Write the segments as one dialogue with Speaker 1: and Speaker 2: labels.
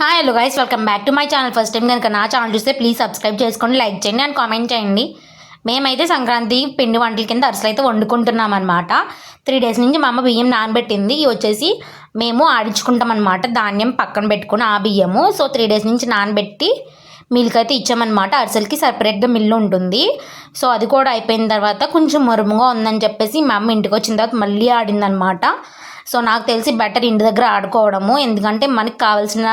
Speaker 1: Hi hello guys welcome back to my channel first time కనుక నా channel చూస్తే please subscribe చేసుకోండి like చేయండి అండ్ కామెంట్ చేయండి. మేమైతే సంక్రాంతి పిండి వంటల కింద అరిసెలు అయితే వండుకుంటున్నాం అనమాట త్రీ డేస్ నుంచి మా అమ్మ బియ్యం నానబెట్టింది. ఇవి వచ్చేసి మేము ఆడించుకుంటాం అనమాట ధాన్యం పక్కన పెట్టుకుని ఆ బియ్యము. సో త్రీ డేస్ నుంచి నానబెట్టి మిల్క్ అయితే ఇచ్చామన్నమాట. అరిసెలకి సపరేట్గా మిల్లు ఉంటుంది. సో అది కూడా అయిపోయిన తర్వాత కొంచెం మురుముగా ఉందని చెప్పేసి మా అమ్మ ఇంటికి వచ్చిన తర్వాత మళ్ళీ ఆడిందనమాట సో నాకు తెలిసి బెటర్ ఇంటి దగ్గర ఆడుకోవడము. ఎందుకంటే మనకి కావాల్సిన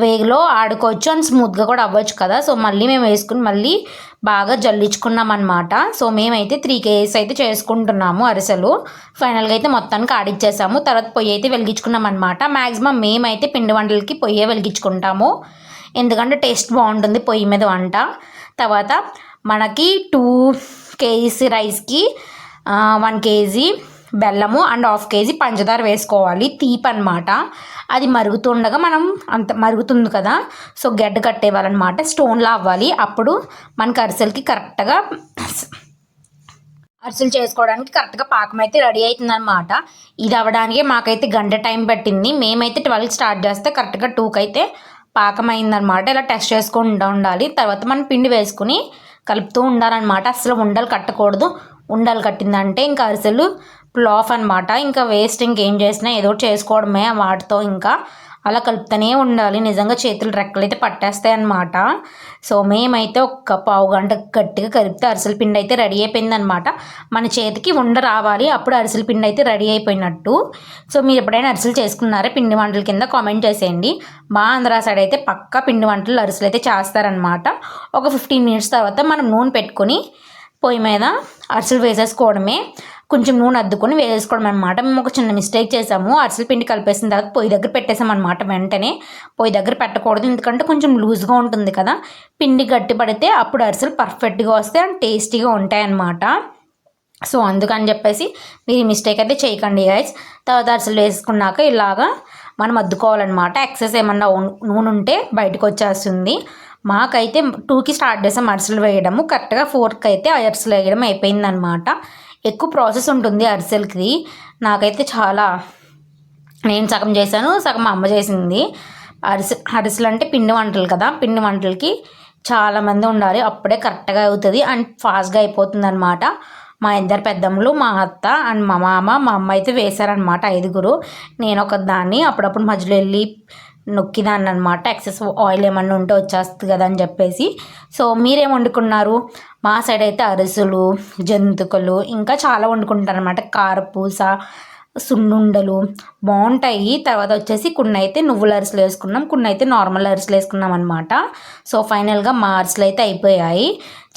Speaker 1: వేలో ఆడుకోవచ్చు అండ్ స్మూత్గా కూడా అవ్వచ్చు కదా. సో మళ్ళీ మేము వేసుకుని మళ్ళీ బాగా జల్లించుకున్నాం అనమాట సో మేమైతే త్రీ కేజీస్ అయితే చేసుకుంటున్నాము అరిసెలు. ఫైనల్గా అయితే మొత్తానికి ఆడిచ్చేసాము. తర్వాత పొయ్యి అయితే వెలిగించుకున్నాం అనమాట మ్యాక్సిమం మేమైతే పిండి వంటలకి పొయ్యే వెలిగించుకుంటాము. ఎందుకంటే టేస్ట్ బాగుంటుంది పొయ్యి మీద వంట. తర్వాత మనకి టూ కేజీస్ రైస్కి వన్ కేజీ బెల్లము అండ్ హాఫ్ కేజీ పంచదార వేసుకోవాలి. తీపి అనమాట అది మరుగుతుండగా మనం అంత మరుగుతుంది కదా సో గడ్డ కట్టేవాలన్నమాట. స్టోన్లా అవ్వాలి. అప్పుడు మనకి అరిసెలకి కరెక్ట్గా అరిసెలు చేసుకోవడానికి కరెక్ట్గా పాకం అయితే రెడీ అవుతుందన్నమాట ఇది అవ్వడానికి మాకైతే గంట టైం పట్టింది. మేమైతే ట్వెల్వ్ స్టార్ట్ చేస్తే కరెక్ట్గా టూకి అయితే పాకమైందనమాట ఇలా టెస్ట్ చేసుకుంటూ ఉండాలి. తర్వాత మనం పిండి వేసుకుని కలుపుతూ ఉండాలన్నమాట. అసలు ఉండలు కట్టకూడదు. ఉండలు కట్టిందంటే ఇంకా అరిసెలు ప్లాఫ్ అనమాట ఇంకా వేస్ట్ ఇంకేం చేసినా ఏదో చేసుకోవడమే వాటితో ఇంకా. అలా కలుపుతూనే ఉండాలి. నిజంగా చేతులు రెక్కలు అయితే పట్టేస్తాయి అన్నమాట. సో మేమైతే ఒక్క పావు గంట గట్టిగా కలిపితే అరిసెల పిండి అయితే రెడీ అయిపోయిందనమాట మన చేతికి ఉండ రావాలి. అప్పుడు అరిసెల పిండి అయితే రెడీ అయిపోయినట్టు. సో మీరు ఎప్పుడైనా అరిసెలు చేసుకున్నారా? పిండి వంటల కింద కామెంట్ చేసేయండి. మా ఆంధ్ర సైడ్ అయితే పక్కా పిండి వంటలు అరిసెలు అయితే చేస్తారనమాట ఒక ఫిఫ్టీన్ మినిట్స్ తర్వాత మనం నూనె పెట్టుకొని పొయ్యి మీద అరిసెలు వేసేసుకోవడమే. కొంచెం నూనె అద్దుకొని వేసుకోవడం అనమాట మేము ఒక చిన్న మిస్టేక్ చేసాము. అరిసెల పిండి కలిపేసిన తర్వాత పొయ్యి దగ్గర పెట్టేసాం అనమాట వెంటనే. పొయ్యి దగ్గర పెట్టకూడదు. ఎందుకంటే కొంచెం లూజ్గా ఉంటుంది కదా. పిండి గట్టి పడితే అప్పుడు అరిసెలు పర్ఫెక్ట్గా వస్తాయి అండ్ టేస్టీగా ఉంటాయి అన్నమాట. సో అందుకని చెప్పేసి మీరు ఈ మిస్టేక్ అయితే చేయకండి గైస్ తర్వాత అరిసెలు వేసుకున్నాక ఇలాగా మనం అద్దుకోవాలన్నమాట. ఎక్సెస్ ఏమన్నా నూనె ఉంటే బయటకు వచ్చేస్తుంది. మాకైతే టూకి స్టార్ట్ చేసాం అరిసెలు వేయడము. కరెక్ట్గా ఫోర్కి అయితే అరిసెలు వేయడం అయిపోయిందనమాట ఎక్కువ ప్రాసెస్ ఉంటుంది అరిసెలకి. నాకైతే చాలా నేను సగం చేశాను సగం అమ్మ చేసింది. అరిసె అరిసెలు అంటే పిండి వంటలు కదా పిండి వంటలకి చాలామంది ఉండాలి అప్పుడే కరెక్ట్గా అవుతుంది అండ్ ఫాస్ట్గా అయిపోతుంది అనమాట మా ఇద్దరు పెద్దమ్మలు మా అత్త అండ్ మా మామ మా అమ్మ అయితే వేశారనమాట ఐదుగురు. నేను ఒక దాన్ని అప్పుడప్పుడు మధ్యలో వెళ్ళి నొక్కిదాన్ని అనమాట ఎక్సెస్ ఆయిల్ ఏమన్నా ఉంటే వచ్చేస్తుంది కదా అని చెప్పేసి. సో మీరేం వండుకున్నారు? మా సైడ్ అయితే అరిసెలు జంతుకలు ఇంకా చాలా వండుకుంటారు అనమాట కారపూస సున్నుండలు బాగుంటాయి. తర్వాత వచ్చేసి కొన్ని అయితే నువ్వుల అరిసెలు వేసుకున్నాం. కొన్ని అయితే నార్మల్ అరిసెలు వేసుకున్నాం అనమాట సో ఫైనల్గా మా అరిసెలు అయితే అయిపోయాయి.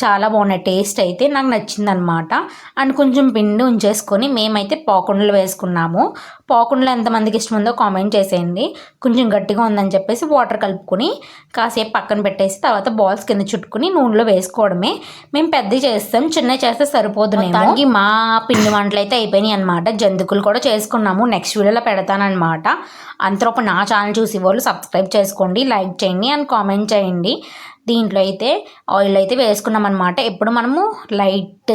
Speaker 1: చాలా బాగున్నాయి. టేస్ట్ అయితే నాకు నచ్చిందనమాట అండ్ కొంచెం పిండి ఉంచేసుకొని మేమైతే పాకుండలు వేసుకున్నాము. పాకుండలు ఎంతమందికి ఇష్టం ఉందో కామెంట్ చేసేయండి. కొంచెం గట్టిగా ఉందని చెప్పేసి వాటర్ కలుపుకొని కాసేపు పక్కన పెట్టేసి తర్వాత బాల్స్ కింద చుట్టుకుని నూనెలో వేసుకోవడమే. మేము పెద్ద చేస్తాం చిన్న చేస్తే సరిపోదు దానికి మా పిండి వంటలు అయితే అయిపోయినాయి అనమాట జంతుకులు కూడా చేసుకున్నాము. నెక్స్ట్ వీడియోలో పెడతానమాట అంతలోపు నా ఛానల్ చూసి వాళ్ళు సబ్స్క్రైబ్ చేసుకోండి లైక్ చేయండి అండ్ కామెంట్ చేయండి. దీంట్లో అయితే ఆయిల్ అయితే వేసుకున్నాం అనమాట ఎప్పుడు మనము లైట్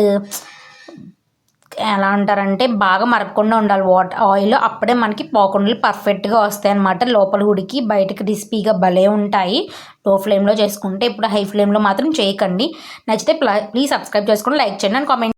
Speaker 1: ఎలా అంటారంటే బాగా మరగకుండా ఉండాలి. వాటర్ ఆయిల్ అప్పుడే మనకి పోకుండలు పర్ఫెక్ట్గా వస్తాయి అన్నమాట. లోపల ఉడికి బయటకి క్రిస్పీగా భలే ఉంటాయి. లో ఫ్లేమ్లో చేసుకుంటే ఇప్పుడు హై ఫ్లేమ్లో మాత్రం చేయకండి. నచ్చితే ప్లీజ్ సబ్స్క్రైబ్ చేసుకోండి లైక్ చేయండి అండ్ కామెంట్